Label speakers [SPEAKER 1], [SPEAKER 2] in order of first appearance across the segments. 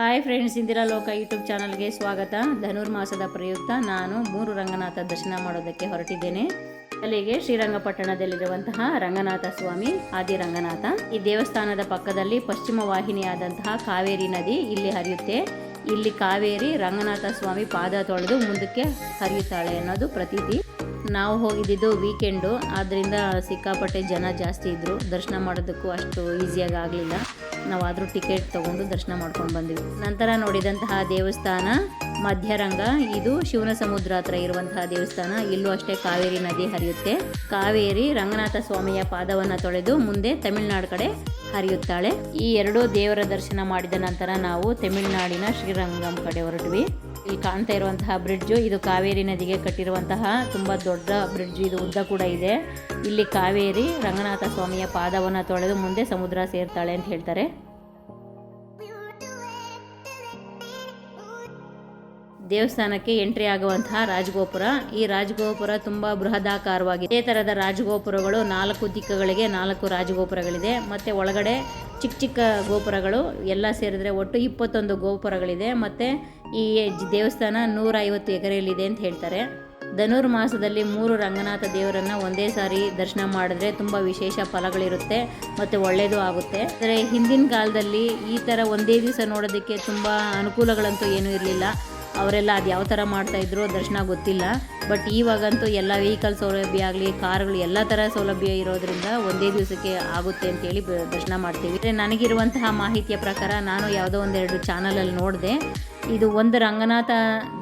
[SPEAKER 1] Hi friends Indira ಲೋಕ YouTube ಚಾನಲ್ಗೆ ಸ್ವಾಗತ. ಧನುರ್ಮಾಸದ ಪ್ರಯುಕ್ತ ನಾನು ಮೂರು ರಂಗನಾಥ ದರ್ಶನ ಮಾಡೋದಕ್ಕೆ ಹೊರಟಿದ್ದೇನೆ. ಅಲ್ಲಿಗೆ ಶ್ರೀರಂಗಪಟ್ಟಣದಲ್ಲಿರುವಂತಹ ರಂಗನಾಥ ಸ್ವಾಮಿ, ಆದಿ ರಂಗನಾಥ. ಈ ದೇವಸ್ಥಾನದ ಪಕ್ಕದಲ್ಲಿ ಪಶ್ಚಿಮ ವಾಹಿನಿಯಾದಂತಹ ಕಾವೇರಿ ನದಿ ಇಲ್ಲಿ ಹರಿಯುತ್ತೆ. ಇಲ್ಲಿ ಕಾವೇರಿ ರಂಗನಾಥ ಸ್ವಾಮಿ ಪಾದ ತೊಳೆದು ಮುಂದಕ್ಕೆ ಹರಿಯುತ್ತಾಳೆ ಅನ್ನೋದು ಪ್ರತೀತಿ. ನಾವು ಹೋಗಿದ್ದಿದ್ದು ವೀಕೆಂಡು ಆದ್ದರಿಂದ ಸಿಕ್ಕಾಪಟ್ಟೆ ಜನ ಜಾಸ್ತಿ ಇದ್ದರು ದರ್ಶನ ಮಾಡೋದಕ್ಕೂ ಅಷ್ಟು ಈಸಿಯಾಗಿ ಆಗಲಿಲ್ಲ. ನಾವಾದರೂ ಟಿಕೆಟ್ ತೊಗೊಂಡು ದರ್ಶನ ಮಾಡ್ಕೊಂಡು ಬಂದ್ವಿ. ನಂತರ ನೋಡಿದಂತಹ ದೇವಸ್ಥಾನ ಮಧ್ಯರಂಗ. ಇದು ಶಿವನ ಸಮುದ್ರ ಹತ್ರ ಇರುವಂತಹ ದೇವಸ್ಥಾನ. ಇಲ್ಲೂ ಅಷ್ಟೇ ಕಾವೇರಿ ನದಿ ಹರಿಯುತ್ತೆ. ಕಾವೇರಿ ರಂಗನಾಥ ಸ್ವಾಮಿಯ ಪಾದವನ್ನು ತೊಳೆದು ಮುಂದೆ ತಮಿಳುನಾಡು ಕಡೆ ಹರಿಯುತ್ತಾಳೆ. ಈ ಎರಡೂ ದೇವರ ದರ್ಶನ ಮಾಡಿದ ನಂತರ ನಾವು ತಮಿಳುನಾಡಿನ ಶ್ರೀರಂಗಂ ಕಡೆ ಹೊರಟ್ವಿ. ಇಲ್ಲಿ ಕಾಣ್ತಾ ಇರುವಂತಹ ಬ್ರಿಡ್ಜು, ಇದು ಕಾವೇರಿ ನದಿಗೆ ಕಟ್ಟಿರುವಂತಹ ತುಂಬ ದೊಡ್ಡ ಬ್ರಿಡ್ಜ್. ಇದು ಉದ್ದ ಕೂಡ ಇದೆ. ಇಲ್ಲಿ ಕಾವೇರಿ ರಂಗನಾಥ ಸ್ವಾಮಿಯ ಪಾದವನ್ನು ತೊಳೆದು ಮುಂದೆ ಸಮುದ್ರ ಸೇರ್ತಾಳೆ ಅಂತ ಹೇಳ್ತಾರೆ. ದೇವಸ್ಥಾನಕ್ಕೆ ಎಂಟ್ರಿ ಆಗುವಂತಹ ರಾಜಗೋಪುರ. ಈ ರಾಜಗೋಪುರ ತುಂಬಾ ಬೃಹದಾಕಾರವಾಗಿದೆ. ಇದೇ ತರಹದ ರಾಜಗೋಪುರಗಳು ನಾಲ್ಕು ದಿಕ್ಕುಗಳಿಗೆ ನಾಲ್ಕು ರಾಜಗೋಪುರಗಳಿದೆ. ಮತ್ತೆ ಒಳಗಡೆ ಚಿಕ್ಕ ಚಿಕ್ಕ ಗೋಪುರಗಳು ಎಲ್ಲ ಸೇರಿದ್ರೆ ಒಟ್ಟು ಇಪ್ಪತ್ತೊಂದು ಗೋಪುರಗಳಿದೆ. ಮತ್ತೆ ಈ ದೇವಸ್ಥಾನ ನೂರ ಐವತ್ತು ಎಕರೆಯಲ್ಲಿದೆ ಅಂತ ಹೇಳ್ತಾರೆ. ಧನುರ್ಮಾಸದಲ್ಲಿ ಮೂರು ರಂಗನಾಥ ದೇವರನ್ನ ಒಂದೇ ಸಾರಿ ದರ್ಶನ ಮಾಡಿದ್ರೆ ತುಂಬ ವಿಶೇಷ ಫಲಗಳಿರುತ್ತೆ ಮತ್ತು ಒಳ್ಳೆಯದು ಆಗುತ್ತೆ. ಆದರೆ ಹಿಂದಿನ ಕಾಲದಲ್ಲಿ ಈ ಥರ ಒಂದೇ ದಿವಸ ನೋಡೋದಕ್ಕೆ ತುಂಬ ಅನುಕೂಲಗಳಂತೂ ಏನೂ ಇರಲಿಲ್ಲ. ಅವರೆಲ್ಲ ಅದು ಯಾವ ಥರ ಮಾಡ್ತಾಯಿದ್ರು ದರ್ಶನ ಗೊತ್ತಿಲ್ಲ. ಬಟ್ ಇವಾಗಂತೂ ಎಲ್ಲ ವೆಹಿಕಲ್ ಸೌಲಭ್ಯ ಆಗಲಿ, ಕಾರ್ಗಳು ಎಲ್ಲ ಥರ ಸೌಲಭ್ಯ ಇರೋದ್ರಿಂದ ಒಂದೇ ದಿವಸಕ್ಕೆ ಆಗುತ್ತೆ ಅಂತೇಳಿ ದರ್ಶನ ಮಾಡ್ತೀವಿ. ನನಗಿರುವಂತಹ ಮಾಹಿತಿಯ ಪ್ರಕಾರ ನಾನು ಯಾವುದೋ ಒಂದೆರಡು ಚಾನಲಲ್ಲಿ ನೋಡಿದೆ. ಇದು ಒಂದು ರಂಗನಾಥ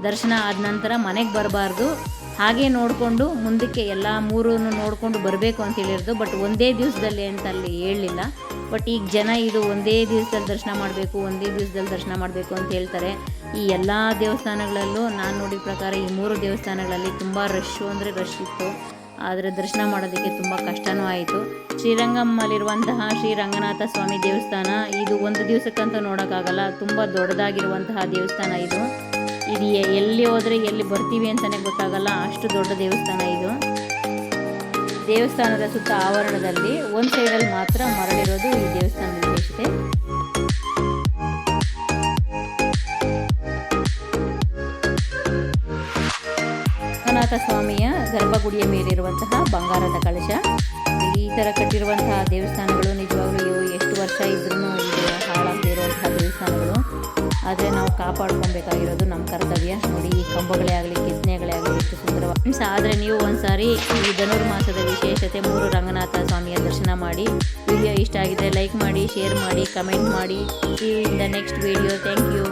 [SPEAKER 1] ದರ್ಶನ ಆದ ನಂತರ ಮನೆಗೆ ಬರಬಾರ್ದು. ಹಾಗೆ ನೋಡಿಕೊಂಡು ಮುಂದಕ್ಕೆ ಎಲ್ಲ ಮೂರೂ ನೋಡಿಕೊಂಡು ಬರಬೇಕು ಅಂತ ಹೇಳಿರೋದು. ಬಟ್ ಒಂದೇ ದಿವಸದಲ್ಲಿ ಅಂತ ಅಲ್ಲಿ ಹೇಳಲಿಲ್ಲ. ಬಟ್ ಈಗ ಜನ ಇದು ಒಂದೇ ದಿವಸದಲ್ಲಿ ದರ್ಶನ ಮಾಡಬೇಕು, ಒಂದೇ ದಿವಸದಲ್ಲಿ ದರ್ಶನ ಮಾಡಬೇಕು ಅಂತ ಹೇಳ್ತಾರೆ. ಈ ಎಲ್ಲ ದೇವಸ್ಥಾನಗಳಲ್ಲೂ ನಾನು ನೋಡಿದ ಪ್ರಕಾರ ಈ ಮೂರು ದೇವಸ್ಥಾನಗಳಲ್ಲಿ ತುಂಬ ರಶ್ಶು ಅಂದರೆ ರಶ್ ಇತ್ತು. ಆದರೆ ದರ್ಶನ ಮಾಡೋದಕ್ಕೆ ತುಂಬ ಕಷ್ಟನೂ ಆಯಿತು. ಶ್ರೀರಂಗಮ್ಮಲ್ಲಿರುವಂತಹ ಶ್ರೀರಂಗನಾಥ ಸ್ವಾಮಿ ದೇವಸ್ಥಾನ, ಇದು ಒಂದು ದಿವಸಕ್ಕಂತ ನೋಡೋಕ್ಕಾಗಲ್ಲ, ತುಂಬ ದೊಡ್ಡದಾಗಿರುವಂತಹ ದೇವಸ್ಥಾನ ಇದು. ಇದು ಎಲ್ಲಿ ಹೋದರೆ ಎಲ್ಲಿ ಬರ್ತೀವಿ ಅಂತಲೇ ಗೊತ್ತಾಗಲ್ಲ, ಅಷ್ಟು ದೊಡ್ಡ ದೇವಸ್ಥಾನ ಇದು. ದೇವಸ್ಥಾನದ ಸುತ್ತ ಆವರಣದಲ್ಲಿ ಒಂದು ಸೈಡಲ್ಲಿ ಮಾತ್ರ ಮರಳಿರೋದು ಈ ದೇವಸ್ಥಾನದ ವಿಶೇಷತೆ. ಸ್ವಾಮಿಯ ಗರ್ಭಗುಡಿಯ ಮೇಲಿರುವಂತಹ ಬಂಗಾರದ ಕಳಶ. ಈ ಥರ ಕಟ್ಟಿರುವಂತಹ ದೇವಸ್ಥಾನಗಳು ನಿಜವಾಗ್ಲೂ ಎಷ್ಟು ವರ್ಷ ಇದ್ರೂ ಇದು ದೇವಸ್ಥಾನಗಳು. ಆದರೆ ನಾವು ಕಾಪಾಡ್ಕೊಬೇಕಾಗಿರೋದು ನಮ್ಮ ಕರ್ತವ್ಯ. ನೋಡಿ, ಈ ಕಂಬಗಳೇ ಆಗಲಿ ಕೆತ್ತನೆಗಳೇ ಆಗಲಿ ಫ್ರೆಂಡ್ಸ್ ಆದರೆ ನೀವು ಒಂದ್ಸಾರಿ ಈ ಧನುರ್ಮಾಸದ ವಿಶೇಷತೆ ಮೂರು ರಂಗನಾಥ ಸ್ವಾಮಿಯ ದರ್ಶನ ಮಾಡಿ. ವಿಡಿಯೋ ಇಷ್ಟ ಆಗಿದ್ರೆ ಲೈಕ್ ಮಾಡಿ ಶೇರ್ ಮಾಡಿ ಕಮೆಂಟ್ ಮಾಡಿ. ಈ the next video thank you